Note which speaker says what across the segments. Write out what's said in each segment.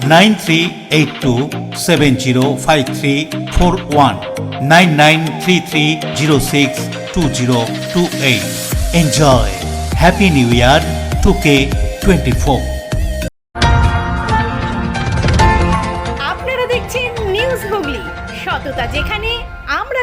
Speaker 1: 2K24. 25 December with live music Romita and Promit. 31st December with DJ Amit. Bikers Take Aringa. Sugandha Delhi Road. Mobile 9382705341 9933062028. Enjoy. Happy New Year 2K24.
Speaker 2: আপনারা দেখছেন news Hooghly সততা যেখানে আমরা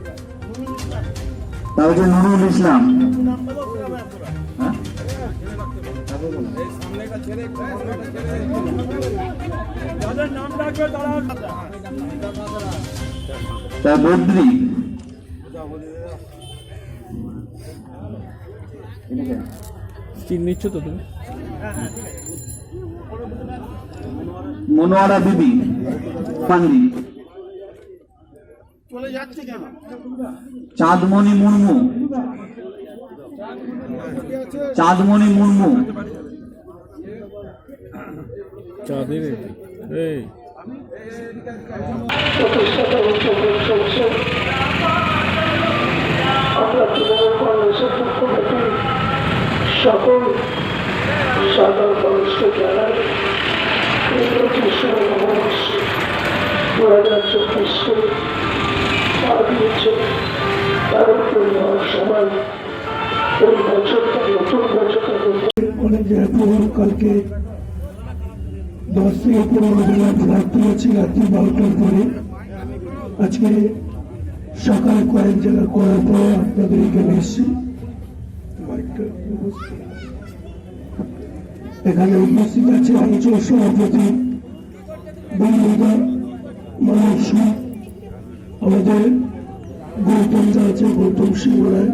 Speaker 3: তারপরে নুরুল ইসলাম হ্যাঁ? তা বদ্রি
Speaker 4: নিচ্ছ তো তুমি
Speaker 3: মনোয়ারা বিবি পান্ডি চাঁদমণি মুর্মু। চাঁদমণি মুর্মু।
Speaker 4: চাঁদের এই
Speaker 5: সকল সাধারণ মানুষকে জানাই এই পঁচিশে নববর্ষ দু হাজার চব্বিশকে
Speaker 6: দশ থেকে পনেরো জেলা ফ্ল্যাট তুলেছি রাত্রি বারোটার পরে। আজকে সকালে কয়েক জায়গা করার পরে আপনাদের এখানে এসেছি। এখানে উপস্থিত আছে অঞ্চল সভাপতি বন্ধুদা মানব সুখ, আমাদের গৌতম দা আছে, গৌতম সিংহ রায়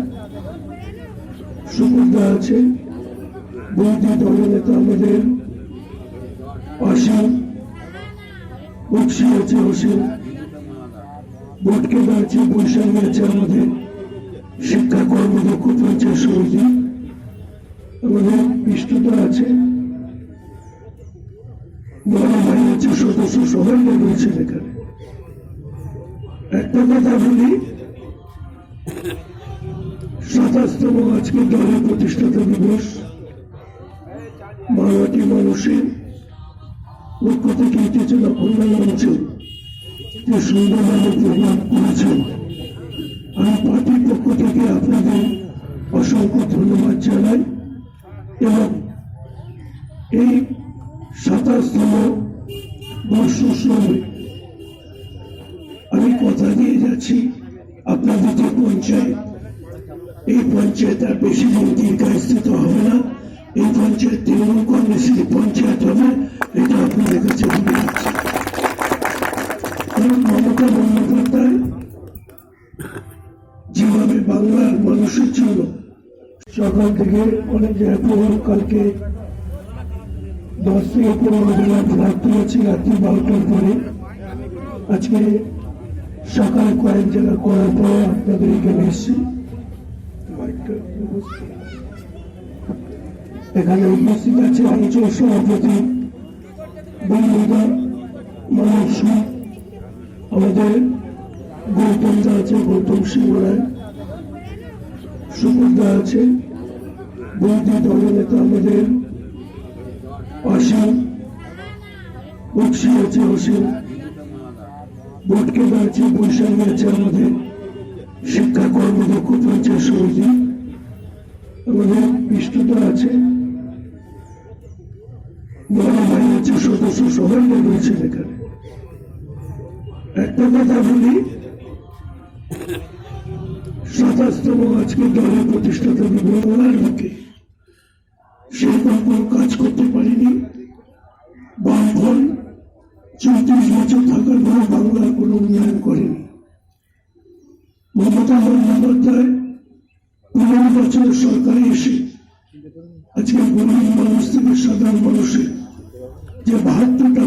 Speaker 6: আছে বৌদি দলনেতা আমাদের, অসীম, বক্সি আছে, অসীম আছে আছে আমাদের, শিক্ষা কর্মদক্ষ পঞ্চায়েত সমিতি, আমাদের বিষ্ণুতা আছে বড় ভাই আছে, সদস্য সবাই রয়েছে এখানে। একটা কথা বলি সাতাশতম আজকে দলের প্রতিষ্ঠাতা দিবস। বাংলাটি মানুষের পক্ষ থেকে এসেছেন অন্যান্য অঞ্চল যে সুন্দরভাবে প্রোগ্রাম করেছেন। আমি পার্টির পক্ষ থেকে আপনাদের অসংখ্য ধন্যবাদ জানাই এবং এই সাতাশতম বর্ষ সময় আমি কথা দিয়ে যাচ্ছি। আপনাদের যে পঞ্চায়েত, এই পঞ্চায়েত আর বেশি দিন দীর্ঘায়িত হবে না। এই পঞ্চায়েত তৃণমূল কংগ্রেসের পঞ্চায়েত হবে, এটা আপনাদের কাছে যাচ্ছি কারণ মমতা বন্দ্যোপাধ্যায় যেভাবে বাংলার মানুষের জন্য সকাল থেকে অনেক জায়গায় কালকে দশ থেকে পনেরো জেলা ফ্ল্যাট তুলেছি, রাত্রি বারোটার পরে। আজকে সকালে কয়েক জায়গা করার পরে আপনাদের এখানে এসেছি এখানে উপস্থিত আছে অঞ্চল সভাপতি বন্ধুদা মানব সুখ, আমাদের আছে গৌতম সিংহ রায় সুমনদা আছে বৌদি দলনেতা আমাদের অসীম আছে অসীম। বোটকেদা আছে বৈশালী আছে আমাদের শিক্ষা কর্মদক্ষতা আছে সমিতি আমাদের বিষ্ণুদা আছে। ভাই আছে সদস্য সবাই রয়েছেন এখানে। একটা কথা বলি, সাতাশতম আজকে দলের প্রতিষ্ঠাতা বিবরণার সেরকম কোনো কাজ করতে পারিনি। বামফল চৌত্রিশ বছর থাকার পরে বাংলার কোনো উন্নয়ন করেনি। মমতা বন্দ্যোপাধ্যায় পনেরো বছরের সরকারে এসে আজকে গরিব মানুষ থেকে সাধারণ মানুষের যে বাহাত্তরটা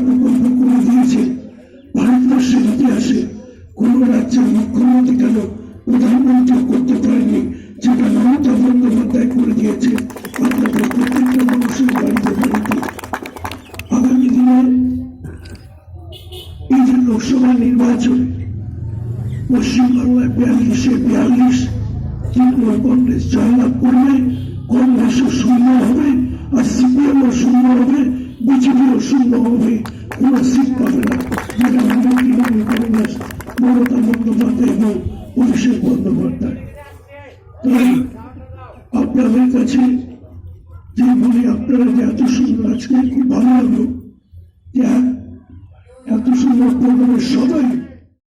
Speaker 6: লোকসভা নির্বাচন পশ্চিমবাংলায় বিয়াল্লিশে বিয়াল্লিশ তৃণমূল কংগ্রেস জয়লাভ করবে, কংগ্রেসও শূন্য হবে, আর সিপিএমও শূন্য হবে, বিজেপিও শূন্য হবে, কোন সিট পাবে না। যেটা আমাদের তৃণমূল কংগ্রেস, মমতা বন্দ্যোপাধ্যায় এবং অভিষেক বন্দ্যোপাধ্যায়। তাই আপনাদের কাছে যে বলি, আপনারা যে এত সুন্দর আজকে খুব ভালো লাগল, যে এত সুন্দর প্রোগ্রামের সবাই